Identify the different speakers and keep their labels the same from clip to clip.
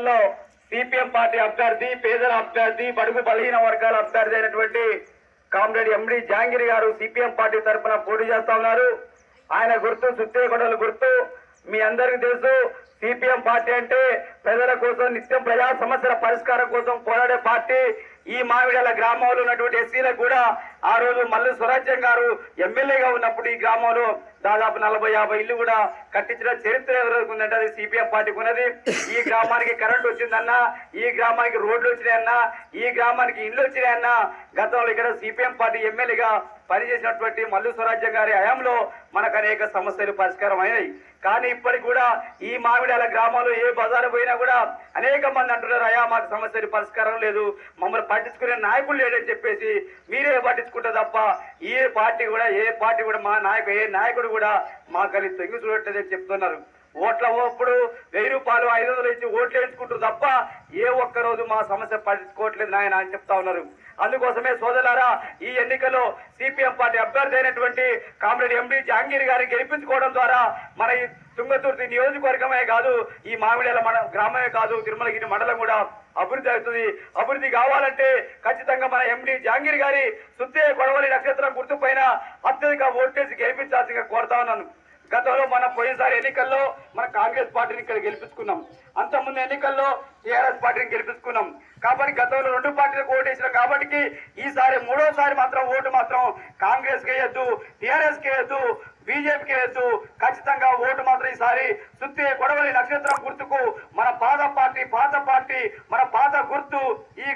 Speaker 1: ఎన్నికల్లో CPM party అభ్యర్థి పేదల అభ్యర్థి బడుగు బలహీన వర్గాల అభ్యర్థి అయినటువంటి కామ్రేడ్ ఎండి జాంగిరి గారు సిపిఎం పార్టీ తరఫున పోటీ చేస్తా ఉన్నారు. ఆయన గుర్తు సుత్తేగొడలు గుర్తు మీ అందరికీ తెలుసు సిపిఎం పార్టీ అంటే ప్రజల కోసం నిత్యం ప్రజా సమస్యల పరిష్కారం కోసం పోరాడే పార్టీ. ఈ మామిడల గ్రామంలో ఉన్నటువంటి ఎస్సీలకు కూడా ఆ రోజు మల్లు స్వరాజ్యం గారు ఎమ్మెల్యేగా ఉన్నప్పుడు ఈ గ్రామంలో దాదాపు నలభై యాభై ఇల్లు కూడా కట్టించిన చరిత్ర ఎదురవుతుందంటే ఉందంటే అది సిపిఎం పార్టీకి ఉన్నది. ఈ గ్రామానికి కరెంట్ వచ్చిందన్నా ఈ గ్రామానికి రోడ్లు వచ్చినాయన్నా ఈ గ్రామానికి ఇల్లు వచ్చినాయన్నా గతంలో ఇక్కడ సిపిఎం పార్టీ ఎమ్మెల్యేగా పనిచేసినటువంటి మల్లు స్వరాజ్యం గారి హయాంలో మనకు అనేక సమస్యలు పరిష్కారం అయినాయి కానీ ఇప్పటికి కూడా ఈ మామిడాల గ్రామంలో ఏ బజారు పోయినా కూడా అనేక మంది అంటున్నారు అయా మాకు సమస్యలు పరిష్కారం లేదు. మమ్మల్ని పట్టించుకునే నాయకులు లేడని చెప్పేసి మీరే పట్టించుకుంటారు తప్ప ఏ పార్టీ కూడా ఏ పార్టీ కూడా మా నాయకుడు ఏ నాయకుడు కూడా మాకని కలిసి చూడట్లేదని చెప్తున్నారు. ఓట్ల ఓప్పుడు వెయ్యి రూపాయలు ఐదు వందలు ఇచ్చి ఓట్లు వేయించుకుంటారు తప్ప ఏ ఒక్క రోజు మా సమస్య పట్టించుకోవట్లేదు నాయన అని చెప్తా ఉన్నారు. అందుకోసమే సోదరులారా ఈ ఎన్నికల్లో సిపిఎం పార్టీ అభ్యర్థి అయినటువంటి కామ్రేడ్ ఎండి జహాంగీర్ గారిని గెలిపించుకోవడం ద్వారా మన ఈ తుంగతుర్తి నియోజకవర్గమే కాదు ఈ మామిడిల మన గ్రామమే కాదు తిరుమలగిరి మండలం కూడా అభివృద్ధి అవుతుంది. అభివృద్ధి కావాలంటే ఖచ్చితంగా మన ఎండి జాంగీర్ గారి సుత్తే గొడవలి నక్షత్రం గుర్తుపైన అత్యధిక ఓటేసి గెలిపించాల్సిందిగా కోరుతా ఉన్నాను. గతంలో మన పోయినసారి ఎన్నికల్లో మన కాంగ్రెస్ పార్టీని ఇక్కడ గెలిపించుకున్నాం. అంతకుముందు ఎన్నికల్లో టీఆర్ఎస్ పార్టీని గెలిపించుకున్నాం. కాబట్టి గతంలో రెండు పార్టీలకు ఓటు కాబట్టి ఈసారి మూడోసారి మాత్రం ఓటు మాత్రం కాంగ్రెస్కి వేయద్దు టీఆర్ఎస్కి వేయద్దు బీజేపీకి వేయద్దు ఖచ్చితంగా ఓటు మాత్రం ఈసారి సుత్తి గొడవలి నక్షత్రం గుర్తుకు మన పాత పార్టీ పాత పార్టీ మన పాత గుర్తు ఈ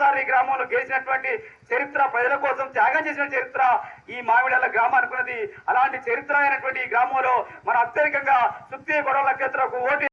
Speaker 1: గ్రామంలో ఈ గ్రామంలో గెలిచినటువంటి చరిత్ర ప్రజల కోసం త్యాగం చేసిన చరిత్ర ఈ మామిడాల గ్రామం అనుకున్నది. అలాంటి చరిత్ర అయినటువంటి ఈ గ్రామంలో మన అత్యధికంగా సుత్తి గొడవల క్షేత్రకు ఓటు